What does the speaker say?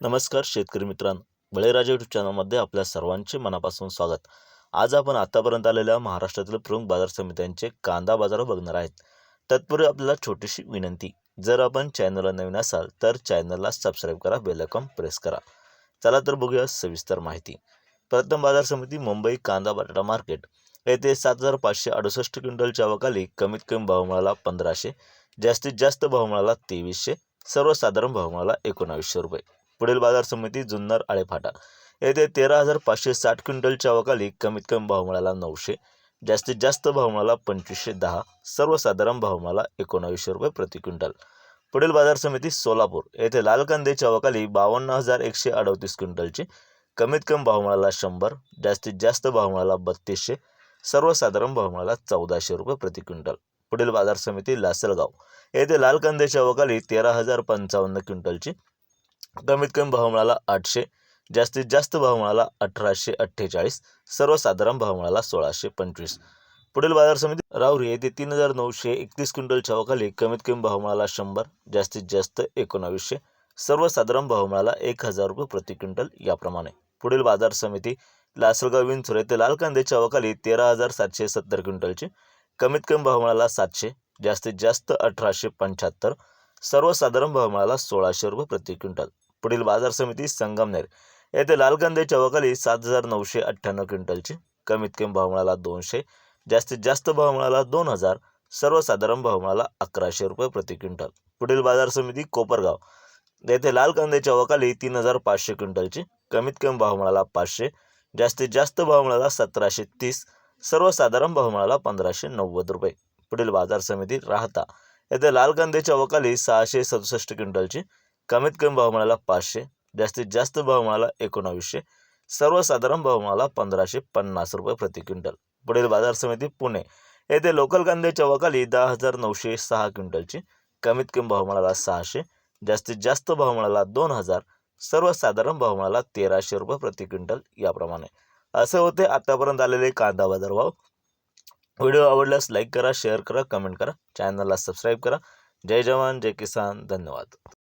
नमस्कार शेतकरी मित्रांनो. बळीराजा यूट्यूब चॅनलमध्ये आपल्या सर्वांचे मनापासून स्वागत. आज आपण आतापर्यंत आलेल्या महाराष्ट्रातील प्रमुख बाजार समित्यांचे कांदा बाजार बघणार आहेत. तत्पूर्वी आपल्याला छोटीशी विनंती जर आपण चॅनलला नवीन असाल तर चॅनलला सबस्क्राईब करा बेलकॉम प्रेस करा. चला तर बघूया सविस्तर माहिती. प्रथम बाजार समिती मुंबई कांदा बटाटा मार्केट येथे सात हजार पाचशे अडुसष्ट क्विंटलच्या अवकाली कमीत कमी भाव मिळाला पंधराशे जास्तीत जास्त भाव मिळाला तेवीसशे सर्वसाधारण भाव मिळाला एकोणावीसशे रुपये. पुढील बाजार समिती जुन्नर आळेफाटा. येथे तेरा हजार पाचशे साठ क्विंटलच्या अवकाली कमीत कमी भाव मिळाला नऊशे जास्तीत जास्त भाव मिळाला पंचवीसशे दहा सर्वसाधारण भाव मिळाला एकोणावीसशे रुपये प्रति क्विंटल. पुढील बाजार समिती सोलापूर. येथे लाल कांद्याच्या अवकाली बावन्न हजार एकशे अडतीस क्विंटलची कमीत कमी भाव मिळाला शंभर जास्तीत जास्त भाव मिळाला बत्तीसशे सर्वसाधारण भाव मिळाला चौदाशे रुपये प्रति क्विंटल. पुढील बाजार समिती लासलगाव. येथे लाल कांद्याच्या अवकाली तेरा हजार पंचावन्न क्विंटलची कमीत कमी भाव मिळाला आठशे जास्तीत जास्त भाव मिळाला अठराशे अठ्ठेचाळीस सर्वसाधारण भाव मिळाला सोळाशे पंचवीस. पुढील बाजार समिती राहुरी येथे तीन हजार नऊशे एकतीस क्विंटल अवकाली कमीत कमी भाव मिळाला शंभर जास्तीत जास्त एकोणावीसशे सर्वसाधारण भाव मिळाला एक हजार रुपये प्रति क्विंटल याप्रमाणे. पुढील बाजार समिती लासलगाव विंचूर येथे लाल कांद्याच्या अवकाली तेरा हजार सातशे सत्तर क्विंटलचे कमीत कमी भाव मिळाला सातशे जास्तीत जास्त अठराशे पंच्याहत्तर सर्वसाधारण भाव मिळाला सोळाशे रुपये प्रति क्विंटल. पुढील बाजार समिती संगमनेर येथे लाल कांद्याच्या सात हजार नऊशे अठ्ठ्याण्णव क्विंटलची. कमीत कमी भाव मिळाला दोनशे जास्तीत जास्त भाव मिळाला दोन हजार सर्वसाधारण भाव मिळाला अकराशे रुपये प्रति क्विंटल. पुढील बाजार समिती कोपरगाव येथे लाल कांद्याच्या अवकाली तीन हजार पाचशे क्विंटलची. कमीत कमी भाव मिळाला पाचशे जास्तीत जास्त भाव मिळाला सतराशे तीस सर्वसाधारण भाव मिळाला पंधराशे नव्वद रुपये. पुढील बाजार समिती राहता येथे लाल कांद्याच्या अवकाली सहाशे सदुसष्ट क्विंटलची. कमीत कमी भाव मिळाला पाचशे जास्तीत जास्त भाव मिळाला एकोणावीसशे सर्वसाधारण भाव मिळाला पंधराशे पन्नास रुपये प्रति क्विंटल. पुढील बाजार समिती पुणे. येथे लोकल कांद्याच्या वकाली दहा हजार नऊशे सहा क्विंटलची कमीत कमी भाव मिळाला सहाशे जास्तीत जास्त भाव मिळाला दोन हजार सर्वसाधारण भाव मिळाला तेराशे रुपये प्रति क्विंटल याप्रमाणे. असे होते आतापर्यंत आलेले कांदा बाजार भाव. व्हिडिओ आवडल्यास लाईक करा शेअर करा कमेंट करा चॅनलला सबस्क्राईब करा. जय जवान जय किसान धन्यवाद.